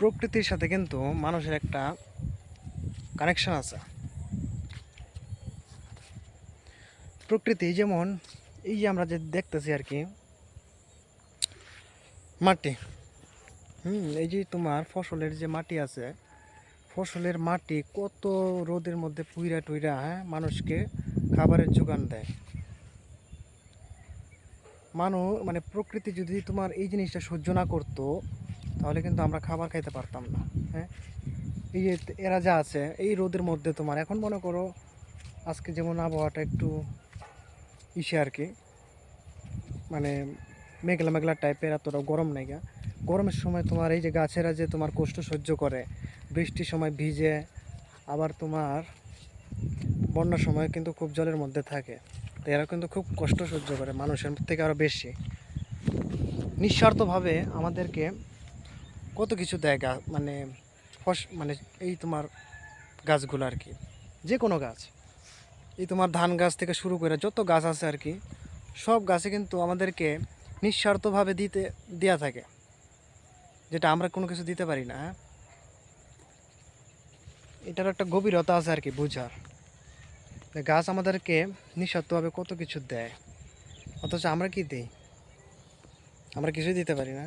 প্রকৃতির সাথে কিন্তু মানুষের একটা কানেকশন আছে। প্রকৃতি, যেমন এই যে আমরা যে দেখতেছি আর কি, মাটি। হুম, এই যে তোমার ফসলের যে মাটি আছে, ফসলের মাটি কত রোদের মধ্যে পুইরা টুইরা হ্যাঁ মানুষকে খাবারের যোগান দেয়। মানুষ মানে প্রকৃতি যদি তোমার এই জিনিসটা সহ্য না করতো, তাহলে কিন্তু আমরা খাবার খাইতে পারতাম না হ্যাঁ। এই যে এরা যা আছে, এই রোদের মধ্যে তোমার, এখন মনে করো আজকে যেমন আবহাওয়াটা একটু ইসে আর কি। মানে মেঘলা মেঘলা টাইপের এতটা গরম নাই গা। গরমের সময় তোমার এই যে গাছেরা যে তোমার কষ্ট সহ্য করে, বৃষ্টির সময় ভিজে, আবার তোমার বন্যার সময় কিন্তু খুব জলের মধ্যে থাকে। তো এরা কিন্তু খুব কষ্ট সহ্য করে, মানুষের থেকে আরও বেশি। নিঃস্বার্থভাবে আমাদেরকে কত কিছু দেয় গা মানে ফস মানে এই তোমার গাছগুলো আর কি। যে কোনো গাছ। এই তোমার ধান গাছ থেকে শুরু করে যত গাছ আছে আর কি, সব গাছে কিন্তু আমাদেরকে নিঃস্বার্থভাবে দিতে, দেয়া থাকে। যেটা আমরা কোনো কিছু দিতে পারি না হ্যাঁ? এটার একটা গভীরতা আছে আর কি বুঝার। গাছ আমাদেরকে নিঃস্বার্থভাবে কত কিছু দেয়, অথচ আমরা কি দিই? আমরা কিছুই দিতে পারি না।